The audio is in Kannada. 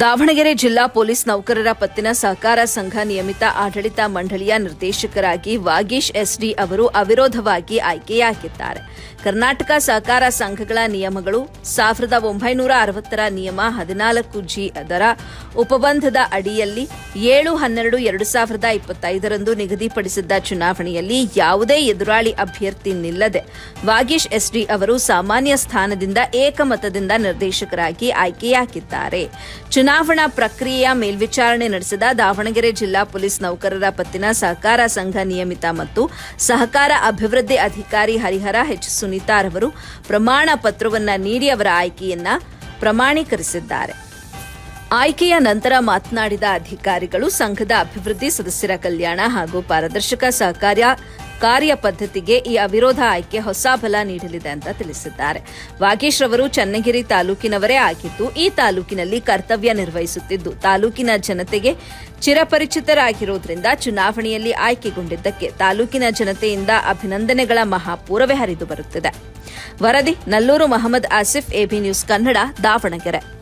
ದಾವಣಗೆರೆ ಜಿಲ್ಲಾ ಪೊಲೀಸ್ ನೌಕರರ ಪತ್ತಿನ ಸಹಕಾರ ಸಂಘ ನಿಯಮಿತ ಆಡಳಿತ ಮಂಡಳಿಯ ನಿರ್ದೇಶಕರಾಗಿ ವಾಗೀಶ್ ಎಸ್ಡಿ ಅವರು ಅವಿರೋಧವಾಗಿ ಆಯ್ಕೆಯಾಗಿದ್ದಾರೆ. ಕರ್ನಾಟಕ ಸಹಕಾರ ಸಂಘಗಳ ನಿಯಮಗಳು ಸಾವಿರದ ಒಂಬೈನೂರ ಅರವತ್ತರ ನಿಯಮ ಹದಿನಾಲ್ಕು ಜಿ ಅದರ ಉಪಬಂಧದ ಅಡಿಯಲ್ಲಿ ಏಳು ಹನ್ನೆರಡು ಎರಡು ಸಾವಿರದ ಇಪ್ಪತ್ತೈದರಂದು ನಿಗದಿಪಡಿಸಿದ್ದ ಚುನಾವಣೆಯಲ್ಲಿ ಯಾವುದೇ ಎದುರಾಳಿ ಅಭ್ಯರ್ಥಿ ನಿಲ್ಲದೆ ವಾಗೀಶ್ ಎಸ್ಡಿ ಅವರು ಸಾಮಾನ್ಯ ಸ್ಥಾನದಿಂದ ಏಕಮತದಿಂದ ನಿರ್ದೇಶಕರಾಗಿ ಆಯ್ಕೆಯಾಗಿದ್ದಾರೆ. ಚುನಾವಣಾ ಪ್ರಕ್ರಿಯೆಯ ಮೇಲ್ವಿಚಾರಣೆ ನಡೆಸಿದ ದಾವಣಗೆರೆ ಜಿಲ್ಲಾ ಪೊಲೀಸ್ ನೌಕರರ ಪತ್ತಿನ ಸಹಕಾರ ಸಂಘ ನಿಯಮಿತ ಮತ್ತು ಸಹಕಾರ ಅಭಿವೃದ್ಧಿ ಅಧಿಕಾರಿ ಹರಿಹರ ಎಚ್. ಸುನೀತಾರವರು ಪ್ರಮಾಣ ಪತ್ರವನ್ನ ನೀಡಿ ಅವರ ಆಯ್ಕೆಯನ್ನ ಪ್ರಮಾಣೀಕರಿಸಿದ್ದಾರೆ. ಆಯ್ಕೆಯ ನಂತರ ಮಾತನಾಡಿದ ಅಧಿಕಾರಿಗಳು ಸಂಘದ ಅಭಿವೃದ್ಧಿ ಸದಸ್ಯರ ಕಲ್ಯಾಣ ಹಾಗೂ ಪಾರದರ್ಶಕ ಸಹಕಾರ್ಯ ಕಾರ್ಯ ಪದ್ಧತಿಗೆ ಈ ಅವಿರೋಧ ಆಯ್ಕೆ ಹೊಸ ಬಲ ನೀಡಲಿದೆ ಅಂತ ತಿಳಿಸಿದ್ದಾರೆ. ವಾಗೇಶ್ ರವರು ಚನ್ನಗಿರಿ ತಾಲೂಕಿನವರೇ ಆಗಿದ್ದು, ಈ ತಾಲೂಕಿನಲ್ಲಿ ಕರ್ತವ್ಯ ನಿರ್ವಹಿಸುತ್ತಿದ್ದು, ತಾಲೂಕಿನ ಜನತೆಗೆ ಚಿರಪರಿಚಿತರಾಗಿರೋದ್ರಿಂದ ಚುನಾವಣೆಯಲ್ಲಿ ಆಯ್ಕೆಗೊಂಡಿದ್ದಕ್ಕೆ ತಾಲೂಕಿನ ಜನತೆಯಿಂದ ಅಭಿನಂದನೆಗಳ ಮಹಾಪೂರವೇ ಹರಿದು ಬರುತ್ತಿದೆ. ವರದಿ, ನಲ್ಲೂರು ಮಹಮ್ಮದ್ ಆಸಿಫ್, ಎಬಿ ನ್ಯೂಸ್ ಕನ್ನಡ, ದಾವಣಗೆರೆ.